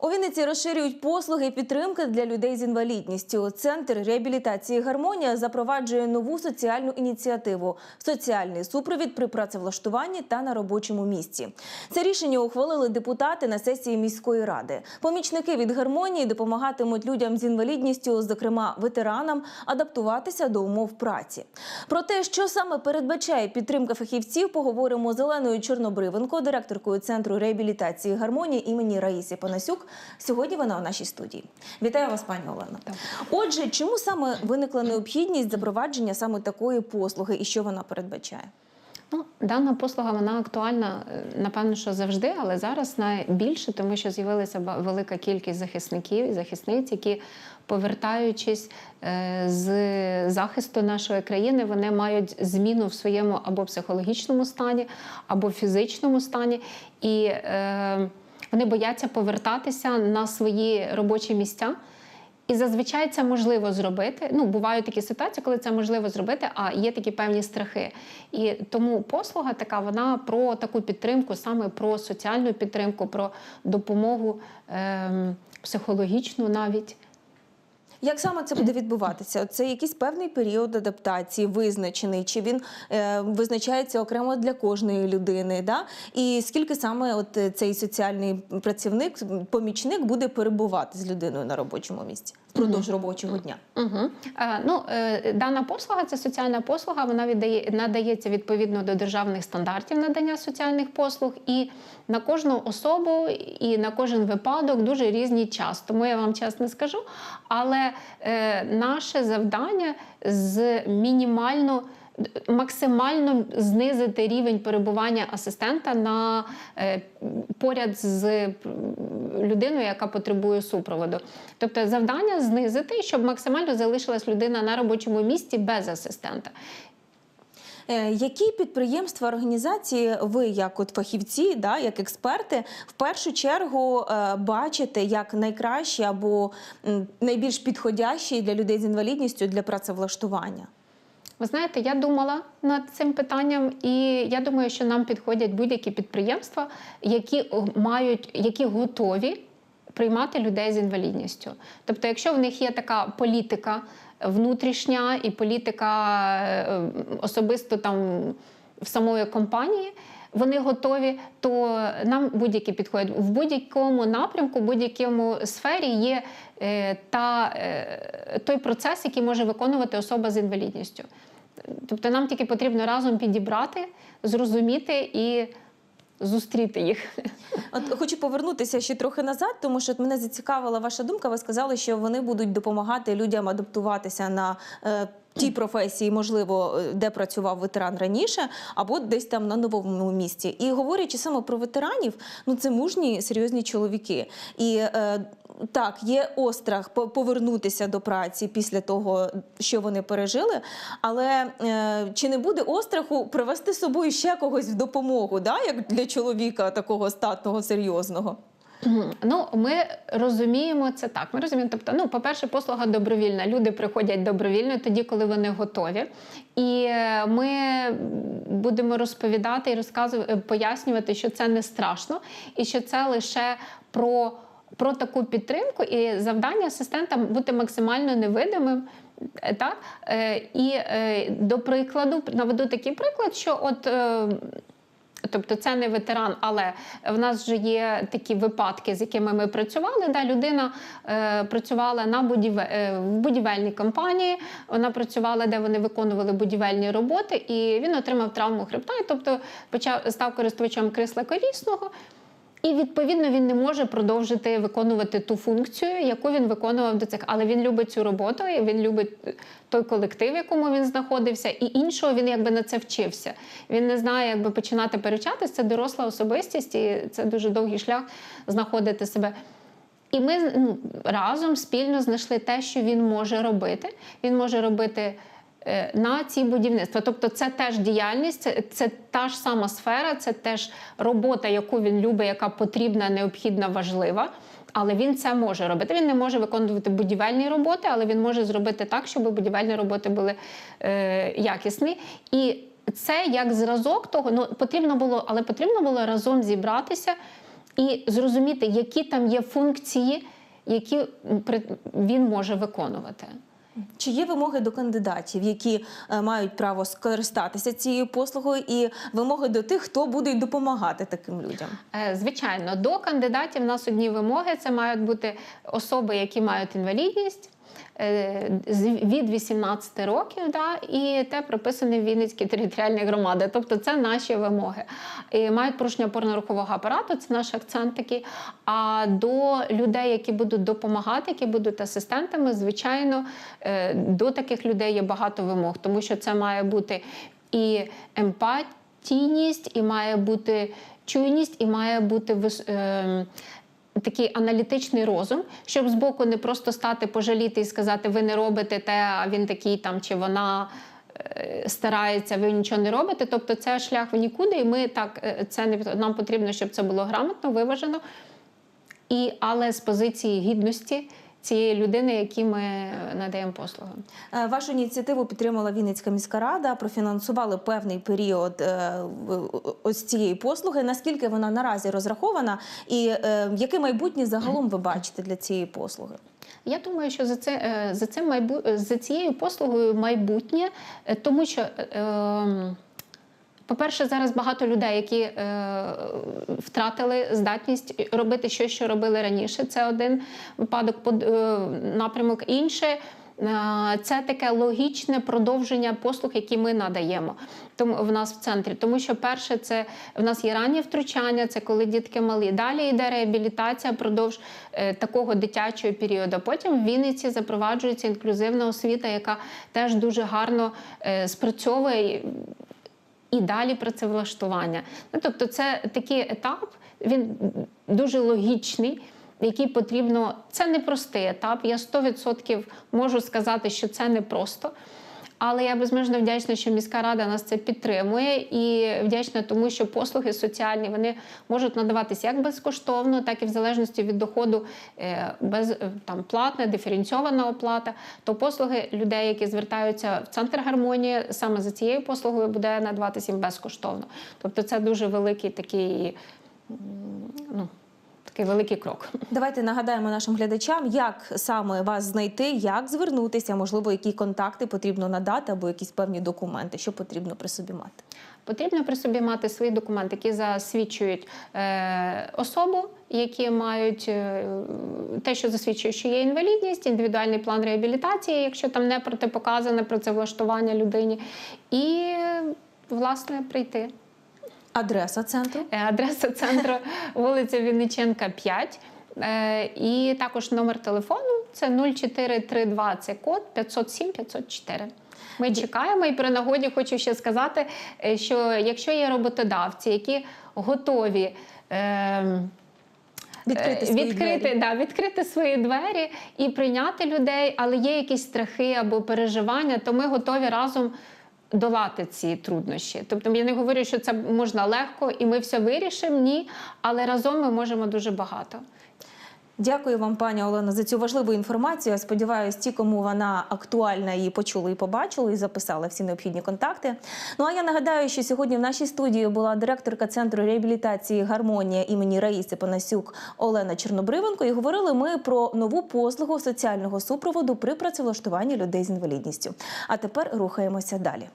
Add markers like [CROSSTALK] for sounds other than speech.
У Вінниці розширюють послуги підтримки для людей з інвалідністю. Центр реабілітації гармонія запроваджує нову соціальну ініціативу соціальний супровід при працевлаштуванні та на робочому місці. Це рішення ухвалили депутати на сесії міської ради. Помічники від гармонії допомагатимуть людям з інвалідністю, зокрема ветеранам, адаптуватися до умов праці. Про те, що саме передбачає підтримка фахівців, поговоримо з Оленою Чорнобривенко, директоркою центру реабілітації гармонії імені Раїси Панасюк. Сьогодні вона у нашій студії. Вітаю вас, пані Олено. Отже, чому саме виникла необхідність запровадження саме такої послуги і що вона передбачає? Ну, дана послуга вона актуальна, е, напевно, що завжди, але зараз найбільше, тому що з'явилася велика кількість захисників і захисниць, які, повертаючись е, з захисту нашої країни, вони мають зміну в своєму або психологічному стані, або фізичному стані. І е, вони бояться повертатися на свої робочі місця. І зазвичай це можливо зробити. Ну, бувають такі ситуації, коли це можливо зробити, а є такі певні страхи. І тому послуга така, вона про таку підтримку, саме про соціальну підтримку, про допомогу ем, психологічну навіть. Як саме це буде відбуватися? Це якийсь певний період адаптації визначений, чи він е, визначається окремо для кожної людини? Да? І скільки саме от е, цей соціальний працівник, помічник буде перебувати з людиною на робочому місці впродовж робочого дня? Угу. Е, ну, е, дана послуга це соціальна послуга. Вона віддає надається відповідно до державних стандартів надання соціальних послуг, і на кожну особу і на кожен випадок дуже різний час. Тому я вам чесно скажу. Але е, наше завдання з мінімально. Максимально знизити рівень перебування асистента на е, поряд з людиною, яка потребує супроводу. Тобто завдання знизити, щоб максимально залишилась людина на робочому місці без асистента. Е, Які підприємства, організації ви, як от фахівці, да, як експерти, в першу чергу е, бачите як найкращі або найбільш підходящі для людей з інвалідністю для працевлаштування? Ви знаєте, я думала над цим питанням, і я думаю, що нам підходять будь-які підприємства, які мають, які готові приймати людей з інвалідністю. Тобто, якщо в них є така політика внутрішня і політика е, особисто там в самої компанії. Вони готові, то нам будь-які підходять в будь-якому напрямку, в будь-якому сфері є е, та, е, той процес, який може виконувати особа з інвалідністю. Тобто нам тільки потрібно разом підібрати, зрозуміти і зустріти їх. [LAUGHS] От хочу повернутися ще трохи назад, тому що от мене зацікавила ваша думка. Ви сказали, що вони будуть допомагати людям адаптуватися на е, тій професії, можливо, е, де працював ветеран раніше, або десь там на новому місці. І говорячи саме про ветеранів, ну це мужні серйозні чоловіки. І е, так, є острах повернутися до праці після того, що вони пережили. Але е, чи не буде остраху привести з собою ще когось в допомогу, да, як для чоловіка такого статного, серйозного? Ну, ми розуміємо це так. Ми розуміємо, тобто, ну, по-перше, послуга добровільна. Люди приходять добровільно тоді, коли вони готові. І е, ми будемо розповідати і розказувати, пояснювати, що це не страшно, і що це лише про, про таку підтримку, і завдання асистента бути максимально невидимим. Е, Так? Е, І е, до прикладу, наведу такий приклад, що от. Тобто це не ветеран, але в нас вже є такі випадки, з якими ми працювали. Да, людина е, працювала на будівель, е, в будівельній компанії, вона працювала, де вони виконували будівельні роботи, і він отримав травму хребта, і тобто почав став користувачем крісла колісного. І відповідно він не може продовжити виконувати ту функцію, яку він виконував до цих. Але він любить цю роботу, і він любить той колектив, в якому він знаходився, і іншого він якби на це вчився. Він не знає, якби починати перечатись. Це доросла особистість, і це дуже довгий шлях знаходити себе. І ми ну, разом спільно знайшли те, що він може робити. Він може робити е, на ці будівництва. Тобто, це теж діяльність, це, та ж сама сфера, це теж робота, яку він любить, яка потрібна, необхідна, важлива. Але він це може робити. Він не може виконувати будівельні роботи, але він може зробити так, щоб будівельні роботи були е, якісні. І це як зразок того, ну потрібно було, але потрібно було разом зібратися і зрозуміти, які там є функції, які він може виконувати. Чи є вимоги до кандидатів, які е, мають право скористатися цією послугою, і вимоги до тих, хто буде допомагати таким людям? Е, Звичайно, до кандидатів у нас одні вимоги. Це мають бути особи, які мають інвалідність. Е, Від 18 років, да, і те прописане в Вінницькій територіальній громаді. Тобто це наші вимоги. І мають порушення опорно-рухового апарату, це наш акцент такий. А до людей, які будуть допомагати, які будуть асистентами, звичайно, е, до таких людей є багато вимог, тому що це має бути і емпатійність, і має бути чуйність, і має бути ем, такий аналітичний розум, щоб збоку не просто стати пожаліти і сказати, ви не робите те, а він такий там чи вона. е, Старається, ви нічого не робите. Тобто це шлях в нікуди, і ми так е, це не нам потрібно, щоб це було грамотно, виважено. І але з позиції гідності цієї людини, якій ми надаємо послуги. Е, Вашу ініціативу підтримала Вінницька міська рада, профінансували певний період е, ось цієї послуги. Наскільки вона наразі розрахована, і е, яке майбутнє загалом ви бачите для цієї послуги? Я думаю, що за це е, за цим майбу... за цією послугою майбутнє, е, тому що. е, ем, По-перше, зараз багато людей, які е, втратили здатність робити щось, що робили раніше. Це один випадок, е, напрямок. Інше е, це таке логічне продовження послуг, які ми надаємо тому в нас в центрі. Тому що перше, це в нас є раннє втручання, це коли дітки малі. Далі йде реабілітація продовж е, такого дитячого періоду. Потім в Вінниці запроваджується інклюзивна освіта, яка теж дуже гарно спрацьовує і далі працевлаштування. Ну, тобто, це такий етап, він дуже логічний. Який потрібно, це непростий етап. Я 100% можу сказати, що це не просто. Але я безмежно вдячна, що міська рада нас це підтримує, і вдячна тому, що послуги соціальні вони можуть надаватися як безкоштовно, так і в залежності від доходу е, без е, там платна, диференційована оплата. То послуги людей, які звертаються в центр гармонії, саме за цією послугою буде надаватися їм безкоштовно. Тобто, це дуже великий такий, ну, такий великий крок. Давайте нагадаємо нашим глядачам, як саме вас знайти, як звернутися, можливо, які контакти потрібно надати, або якісь певні документи, що потрібно при собі мати. Потрібно при собі мати свої документи, які засвідчують е, особу, які мають е, те, що засвідчує, що є інвалідність, індивідуальний план реабілітації, якщо там не протипоказане працевлаштування людині, і власне прийти. Адреса центру. Е, Адреса центру [LAUGHS] вулиця Вінниченка, 5. Е, І також номер телефону це 0432, це код 507 504. Ми чекаємо і при нагоді хочу ще сказати, е, що якщо є роботодавці, які готові. Е, Відкрити свої відкрити, двері. Да, відкрити свої двері і прийняти людей, але є якісь страхи або переживання, то ми готові разом долати ці труднощі. Тобто я не говорю, що це можна легко і ми все вирішимо, ні, але разом ми можемо дуже багато. Дякую вам, пані Олено, за цю важливу інформацію. Я сподіваюся, ті, кому вона актуальна, її почули і побачили, і записали всі необхідні контакти. Ну а я нагадаю, що сьогодні в нашій студії була директорка центру реабілітації Гармонія імені Раїси Панасюк Олена Чорнобривенко. І говорили ми про нову послугу соціального супроводу при працевлаштуванні людей з інвалідністю. А тепер рухаємося далі.